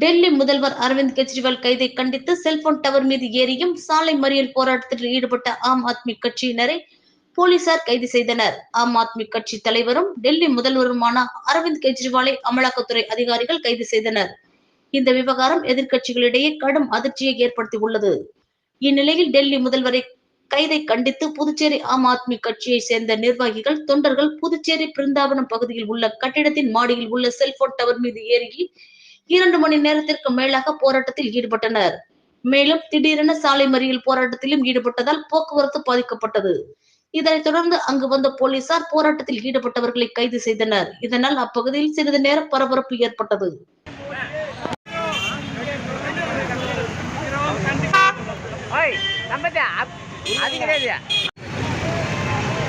டெல்லி முதல்வர் அரவிந்த் கெஜ்ரிவால் கைதை கண்டித்து cellphone tower மீது ஏறியும் சாலை மறியல் போராட்டத்தில் ஈடுபட்ட ஆம் ஆத்மி கட்சியினரை போலீசார் கைது செய்தனர். ஆம் ஆத்மி கட்சி தலைவரும் டெல்லி முதல்வருமான அரவிந்த் கெஜ்ரிவாலை அமலாக்கத்துறை அதிகாரிகள் கைது செய்தனர். இந்த விவகாரம் எதிர்க்கட்சிகளிடையே கடும் அதிர்ச்சியை ஏற்படுத்தியுள்ளது இந்நிலையில் டெல்லி முதல்வரை கைதை கண்டித்து புதுச்சேரி ஆம் ஆத்மி கட்சியை சேர்ந்த நிர்வாகிகள் தொண்டர்கள் புதுச்சேரி பிருந்தாவனம் பகுதியில் உள்ள கட்டிடத்தின் மாடியில் உள்ள செல்போன் டவர் மீது ஏறி இரண்டு மணி நேரத்திற்கு மேலாக போராட்டத்தில் ஈடுபட்டனர். மேலும் திடீரென சாலை மறியல் போராட்டத்திலும் ஈடுபட்டதால் போக்குவரத்து பாதிக்கப்பட்டது. இதனைத் தொடர்ந்து அங்கு வந்த போலீசார் போராட்டத்தில் ஈடுபட்டவர்களை கைது செய்தனர். இதனால் அப்பகுதியில் சிறிது நேரம் பரபரப்பு ஏற்பட்டது. ஓய் நம்பத்தே அது கிடையாது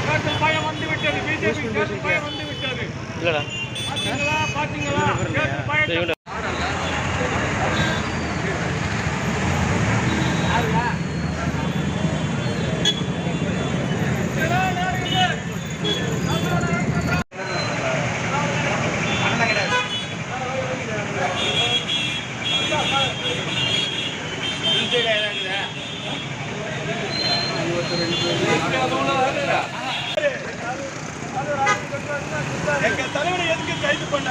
தேர்தல் பயம் வந்து விட்டது பிஜேபி எங்க தலைவரை எதுக்கு கைது பண்ண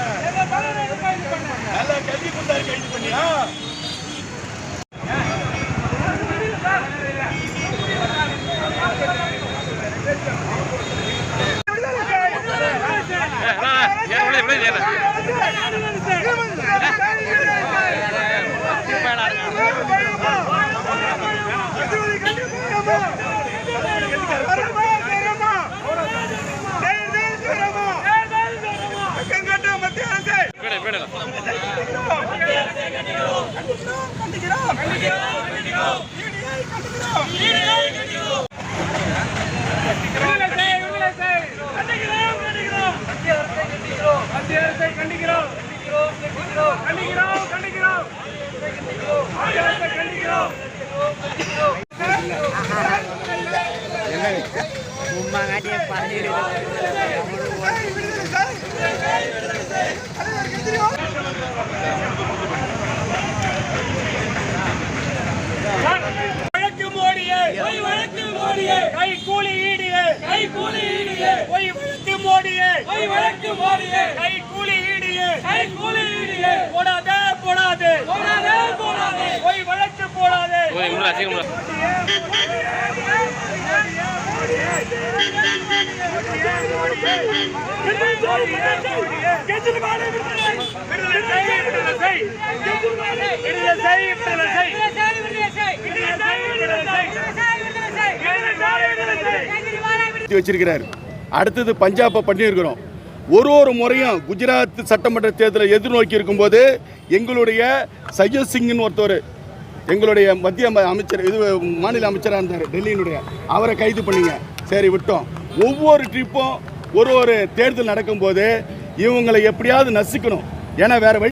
நல்லா கல்வி கொடுத்தாரு கைது பண்ணியா சும்மா காட்டியே பண்ணிடு வழக்கு மோடியே பொய் வழக்கு மோடியே கை கூலி ஈடியே கை கூலி ஈடியே. பொய் வழக்கு மோடியே. பொய் வழக்கு மோடியே. கை கூலி ஈடியே. கை கூலி ஈடியே. போடாதே போடாதே. போடாதே போடாதே. பொய் வழக்கு போடாதே. நடத்தி வச்சிருக்கிறார். அடுத்தது பஞ்சாபை பண்ணியிருக்கிறோம். ஒரு ஒரு முறையும் குஜராத் சட்டமன்ற தேர்தலை எதிர்நோக்கி இருக்கும்போது எங்களுடைய சையத் சிங்னு ஒருத்தர் எங்களுடைய மத்திய அமைச்சர் இது மாநில அமைச்சராக இருந்தார் டெல்லியினுடைய. அவரை கைது பண்ணிங்க. சரி விட்டோம். ஒவ்வொரு ட்ரிப்பும் ஒரு ஒரு தேர்தல் நடக்கும்போது இவங்களை எப்படியாவது நசுக்கணும். ஏன்னா வேற வழி